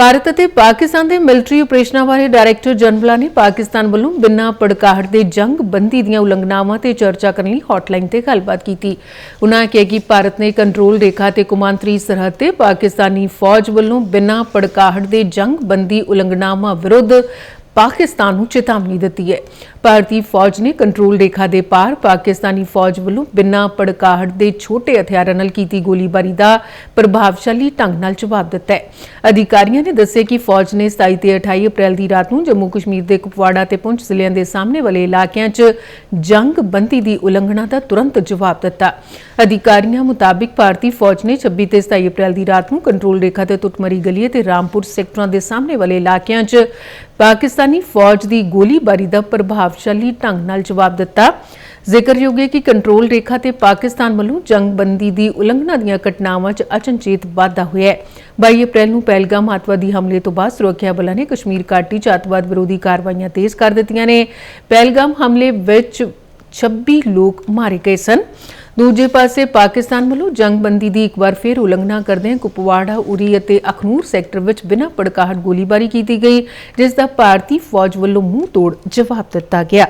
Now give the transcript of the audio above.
ਭਾਰਤ ਅਤੇ ਪਾਕਿਸਤਾਨ ਦੇ ਮਿਲਟਰੀ ਆਪਰੇਸ਼ਨਾਂ ਬਾਰੇ ਡਾਇਰੈਕਟਰ ਜਨਰਲ ਨੇ ਪਾਕਿਸਤਾਨ ਵੱਲੋਂ ਬਿਨਾਂ ਪੜਕਾਹਟ ਦੇ ਜੰਗ ਬੰਦੀ ਦੀਆਂ ਉਲੰਘਣਾਵਾਂ ਤੇ ਚਰਚਾ ਕਰਨ ਲਈ ਹੌਟਲਾਈਨ ਤੇ ਗੱਲਬਾਤ ਕੀਤੀ। ਉਨ੍ਹਾਂ ਕਿਹਾ ਕਿ ਭਾਰਤ ਨੇ ਕੰਟਰੋਲ ਰੇਖਾ ਤੇ ਕੁਮਾਂਤਰੀ ਸਰਹੱਦ ਤੇ ਪਾਕਿਸਤਾਨੀ ਫੌਜ ਵੱਲੋਂ ਬਿਨਾਂ ਪੜਕਾਹਟ ਦੇ ਜੰਗ ਬੰਦੀ ਉਲੰਘਣਾਵਾਂ ਵਿਰੁੱਧ ਪਾਕਿਸਤਾਨ ਨੂੰ ਚੇਤਾਵਨੀ ਦਿੱਤੀ ਹੈ। ਭਾਰਤੀ ਫੌਜ ਨੇ ਕੰਟਰੋਲ ਰੇਖਾ ਦੇ ਪਾਰ ਪਾਕਿਸਤਾਨੀ ਫੌਜ ਵੱਲੋਂ ਬਿਨਾਂ ਪੜਕਾਹਟ ਦੇ ਛੋਟੇ ਹਥਿਆਰਾਂ ਨਾਲ ਕੀਤੀ ਗੋਲੀਬਾਰੀ ਦਾ ਪ੍ਰਭਾਵਸ਼ਾਲੀ ਢੰਗ ਨਾਲ ਜਵਾਬ ਦਿੱਤਾ ਹੈ। ਅਧਿਕਾਰੀਆਂ ਨੇ ਦੱਸਿਆ ਕਿ ਫੌਜ ਨੇ 27 ਤੇ 28 ਅਪ੍ਰੈਲ ਦੀ ਰਾਤ ਨੂੰ ਜੰਮੂ ਕਸ਼ਮੀਰ ਦੇ ਕੁਪਵਾੜਾ ਤੇ ਪੁੰਛ ਜ਼ਿਲ੍ਹਿਆਂ ਦੇ ਸਾਹਮਣੇ ਵਾਲੇ ਇਲਾਕਿਆਂ 'ਚ ਜੰਗਬੰਦੀ ਦੀ ਉਲੰਘਣਾ ਦਾ ਤੁਰੰਤ ਜਵਾਬ ਦਿੱਤਾ। ਅਧਿਕਾਰੀਆਂ ਮੁਤਾਬਿਕ ਭਾਰਤੀ ਫੌਜ ਨੇ 26 ਤੇ 27 ਅਪ੍ਰੈਲ ਦੀ ਰਾਤ ਨੂੰ ਕੰਟਰੋਲ ਰੇਖਾ ਤੇ ਤੁਟਮਰੀ ਗਲੀਏ ਤੇ ਰਾਮਪੁਰ ਸੈਕਟਰਾਂ ਦੇ ਸਾਹਮਣੇ ਵਾਲੇ ਇਲਾਕਿਆਂ 'ਚ ਪਾਕਿਸਤਾਨੀ ਫੌਜ ਦੀ ਗੋਲੀਬਾਰੀ ਦਾ ਪ੍ਰਭਾਵਸ਼ਾਲੀ ਢੰਗ ਨਾਲ ਜਵਾਬ ਦਿੱਤਾ। ਜ਼ਿਕਰਯੋਗ ਹੈ ਕਿ ਕੰਟਰੋਲ ਰੇਖਾ ਤੇ ਪਾਕਿਸਤਾਨ ਵੱਲੋਂ ਜੰਗਬੰਦੀ ਦੀ ਉਲੰਘਣਾ ਦੀਆਂ ਘਟਨਾਵਾਂ 'ਚ ਅਚਨਚੇਤ ਵਾਧਾ ਹੋਇਆ ਹੈ। 22 ਅਪ੍ਰੈਲ ਨੂੰ ਪਹਿਲਗਾਮ ਅੱਤਵਾਦੀ ਹਮਲੇ ਤੋਂ ਬਾਅਦ ਸੁਰੱਖਿਆ ਬਲਾਂ ਨੇ ਕਸ਼ਮੀਰ ਘਾਟੀ 'ਚ ਅੱਤਵਾਦ ਵਿਰੋਧੀ ਕਾਰਵਾਈਆਂ ਤੇਜ਼ ਕਰ ਦਿੱਤੀਆਂ ਨੇ। ਪਹਿਲਗਾਮ ਹਮਲੇ ਵਿੱਚ 26 ਲੋਕ ਮਾਰੇ ਗਏ ਸਨ। ਦੂਜੇ ਪਾਸੇ ਪਾਕਿਸਤਾਨ ਵੱਲੋਂ ਜੰਗਬੰਦੀ ਦੀ ਇੱਕ ਵਾਰ ਫਿਰ ਉਲੰਘਣਾ ਕਰਦਿਆਂ ਕੁਪਵਾੜਾ, ਉਰੀ ਅਤੇ ਅਖਨੂਰ ਸੈਕਟਰ ਵਿੱਚ ਬਿਨਾਂ ਪੜਕਾਹਟ ਗੋਲੀਬਾਰੀ ਕੀਤੀ ਗਈ, ਜਿਸ ਦਾ ਭਾਰਤੀ ਫੌਜ ਵੱਲੋਂ ਮੂੰਹ ਤੋੜ ਜਵਾਬ ਦਿੱਤਾ ਗਿਆ।